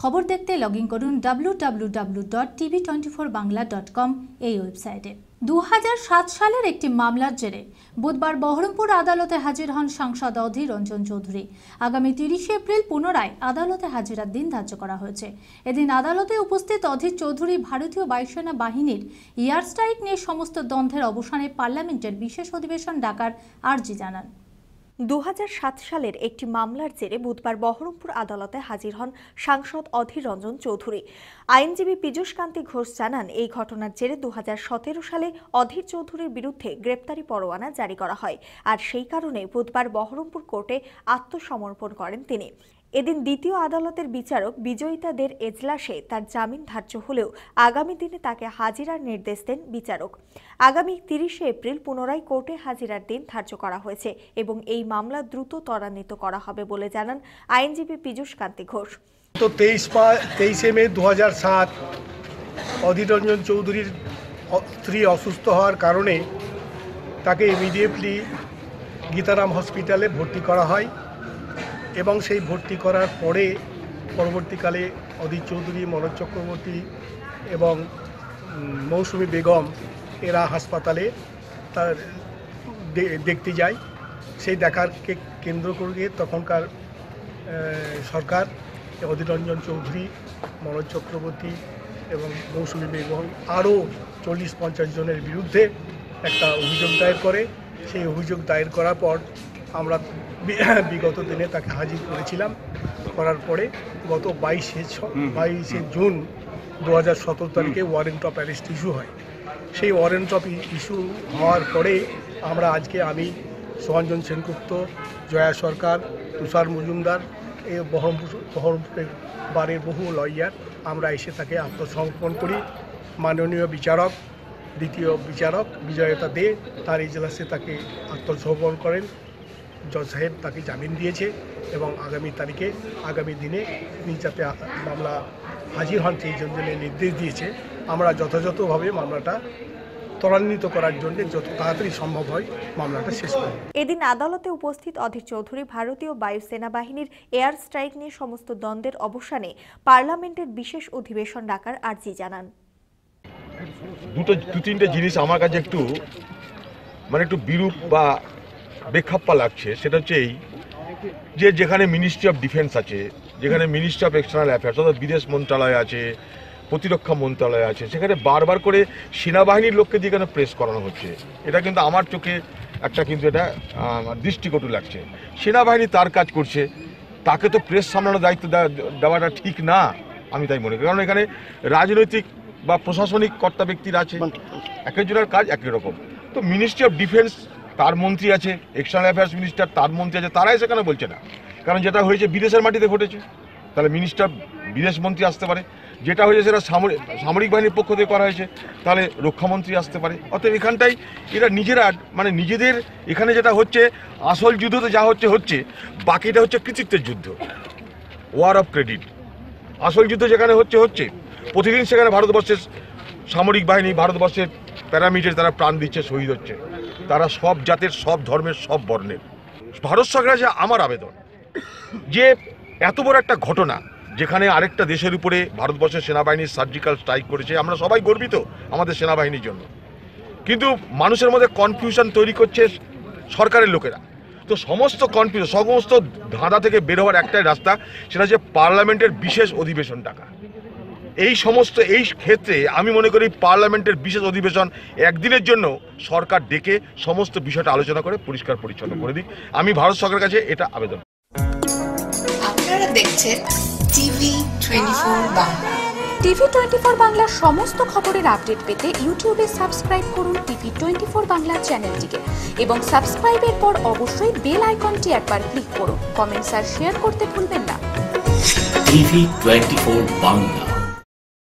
খবর দেখতে log in করুন W W W dot TV twenty four Bangla dot com এই ওয়েবসাইটে। দু হাজার সাত সালের একটি মামলার জেরে বুধবার বহরমপুর আদালতে হাজির হন সাংসদ অধীর রঞ্জন চৌধুরী। আগামী তিরিশে এপ্রিল পুনরায় আদালতে হাজিরার দিন ধার্য করা হয়েছে। এদিন আদালতে উপস্থিত অধীর চৌধুরী ভারতীয় বায়ুসেনা বাহিনীর এয়ার স্ট্রাইক নিয়ে সমস্ত দ্বন্দ্বের অবসানে পার্লামেন্টের বিশেষ অধিবেশন ডাকার আর্জি জানান। দু হাজার সাত সালের একটি মামলার জেরে বুধবার বহরমপুর আদালতে হাজির হন সাংসদ অধীর রঞ্জন চৌধুরী। আইনজীবী পীযূষ কান্তি ঘোষ জানান, এই ঘটনার জেরে দু হাজার সতেরো সালে অধীর চৌধুরীর বিরুদ্ধে গ্রেপ্তারি পরোয়ানা জারি করা হয়। আর সেই কারণে বুধবার বহরমপুর কোর্টে আত্মসমর্পণ করেন তিনি। এদিন দ্বিতীয় আদালতের বিচারক বিজয়িতাদের এজলাসে তার জামিন ধার্য হলেও আগামী দিনে তাকে হাজিরার নির্দেশ দেন বিচারক। আগামী তিরিশে এপ্রিল পুনরায় কোর্টে হাজিরার দিন ধার্য করা হয়েছে এবং এই মামলা দ্রুত ত্বরান্বিত করা হবে বলে জানান আইনজীবী পীযূষ কান্তি ঘোষ। তো তেইশ পা, তেইশে মে দু হাজার সাত অধীর রঞ্জন চৌধুরীর স্ত্রী অসুস্থ হওয়ার কারণে তাকে ইমিডিয়েটলি গীতারাম হসপিটালে ভর্তি করা হয়। এবং সেই ভর্তি করার পরে পরবর্তীকালে অধীর চৌধুরী, মনোজ চক্রবর্তী এবং মৌসুমী বেগম এরা হাসপাতালে তার দেখতে যায়। সেই দেখারকে কেন্দ্র করে তখনকার সরকার অধীর রঞ্জন চৌধুরী, মনোজ চক্রবর্তী এবং মৌসুমী বেগম আরও চল্লিশ পঞ্চাশ জনের বিরুদ্ধে একটা অভিযোগ দায়ের করে। সেই অভিযোগ দায়ের করার পর আমরা বিগত দিনে তাকে হাজির করেছিলাম। করার পরে গত বাইশে বাইশে জুন দু হাজার সতেরো তারিখে ওয়ারেন্ট অফ অ্যারেস্ট ইস্যু হয়। সেই ওয়ারেন্ট অফ ইস্যু হওয়ার পরে আমরা আজকে আমি সোহাঞ্জন সেনগুপ্ত জয়া সরকার তুষার মজুমদার এই বহরমপুর বহরমপুরের বারের বহু লয়ার আমরা এসে তাকে আত্মসমর্পণ করি। মাননীয় বিচারক দ্বিতীয় বিচারক বিজয়তা দে তার ইজলাসে তাকে আত্মসমর্পণ করেন। জজ সাহেব তাকে জামিন দিয়েছে এবং আগামী তারিখে আগামী দিনে তিনি যাতে মামলা হাজির হন সেই জন্য নির্দেশ দিয়েছে। আমরা যথাযথভাবে মামলাটা ত্বরান্বিত করার জন্য যত তাড়াতাড়ি সম্ভব হয় মামলাটা শেষ করব এদিন আদালতে উপস্থিত অধীর চৌধুরী ভারতীয় বায়ু সেনাবাহিনীর এয়ার স্ট্রাইক নিয়ে সমস্ত দ্বন্দ্বের অবসানে পার্লামেন্টের বিশেষ অধিবেশন ডাকার আর্জি জানান। দুটো দু তিনটে জিনিস আমার কাছে একটু মানে একটু বিরূপ বা বেখাপ্পা লাগছে সেটা হচ্ছে এই যে যেখানে মিনিস্ট্রি অফ ডিফেন্স আছে যেখানে মিনিস্ট্রি অফ এক্সটার্নাল অ্যাফেয়ার্স অর্থাৎ বিদেশ মন্ত্রণালয় আছে প্রতিরক্ষা মন্ত্রণালয় আছে সেখানে বারবার করে সেনাবাহিনীর লোককে দিয়ে কেন প্রেস করানো হচ্ছে? এটা কিন্তু আমার চোখে একটা কিন্তু এটা দৃষ্টিকটু লাগছে। সেনাবাহিনী তার কাজ করছে তাকে তো প্রেস সামলানোর দায়িত্ব দেওয়া- দেওয়াটা ঠিক না আমি তাই মনে করি। কারণ এখানে রাজনৈতিক বা প্রশাসনিক কর্তা ব্যক্তিরা আছে এক একজনের কাজ একই রকম। তো মিনিস্ট্রি অফ ডিফেন্স তার মন্ত্রী আছে এক্সটার্নাল অ্যাফেয়ার্স মিনিস্টার তার মন্ত্রী আছে, তারাই সেখানে বলছে না। কারণ যেটা হয়েছে বিদেশের মাটিতে ঘটেছে। তাহলে মিনিস্টার বিদেশ মন্ত্রী আসতে পারে। যেটা হয়েছে সেটা সামরিক সামরিক বাহিনীর পক্ষ থেকে করা হয়েছে। তাহলে রক্ষামন্ত্রী আসতে পারে। অতএব এখানটাই এরা নিজেরা মানে নিজেদের এখানে যেটা হচ্ছে, আসল যুদ্ধতে যা হচ্ছে হচ্ছে, বাকিটা হচ্ছে কৃতিত্বের যুদ্ধ। ওয়ার অফ ক্রেডিট আসল যুদ্ধ যেখানে হচ্ছে হচ্ছে, প্রতিদিন সেখানে ভারতবর্ষের সামরিক বাহিনী, ভারতবর্ষের প্যারামিটার তারা প্রাণ দিচ্ছে, শহীদ হচ্ছে। তারা সব জাতের, সব ধর্মের, সব বর্ণের। ভারত সরকারের যে আমার আবেদন যে এত বড় একটা ঘটনা যেখানে আরেকটা দেশের উপরে ভারতবর্ষের সেনাবাহিনীর সার্জিক্যাল স্ট্রাইক করেছে, আমরা সবাই গর্বিত আমাদের সেনাবাহিনীর জন্য। কিন্তু মানুষের মধ্যে কনফিউশন তৈরি করছে সরকারের লোকেরা। তো সমস্ত কনফিউশন সমস্ত ধাঁধা থেকে বের হওয়ার একটাই রাস্তা, সেটা হচ্ছে পার্লামেন্টের বিশেষ অধিবেশন ডাকা। এই সমস্ত এই ক্ষেত্রে আমি মনে করি পার্লামেন্টের বিশেষ অধিবেশন একদিনের জন্য সরকার ডেকে সমস্ত বিষয়টা আলোচনা করে পরিষ্কার পরিচ্ছন্ন করে দিক। আমি ভারত সরকারের কাছে এটা আবেদন আপনারা দেখছেন TV twenty four Bangla. TV twenty four বাংলার সমস্ত খবরের আপডেট পেতে ইউটিউবে সাবস্ক্রাইব করুন টিভি টোয়েন্টি ফোর বাংলা চ্যানেলটিকে এবং সাবস্ক্রাইবের পর অবশ্যই বেল আইকনটি একবার ক্লিক করুন। কমেন্টস আর শেয়ার করতে ভুলবেন না। TV twenty four Bangla.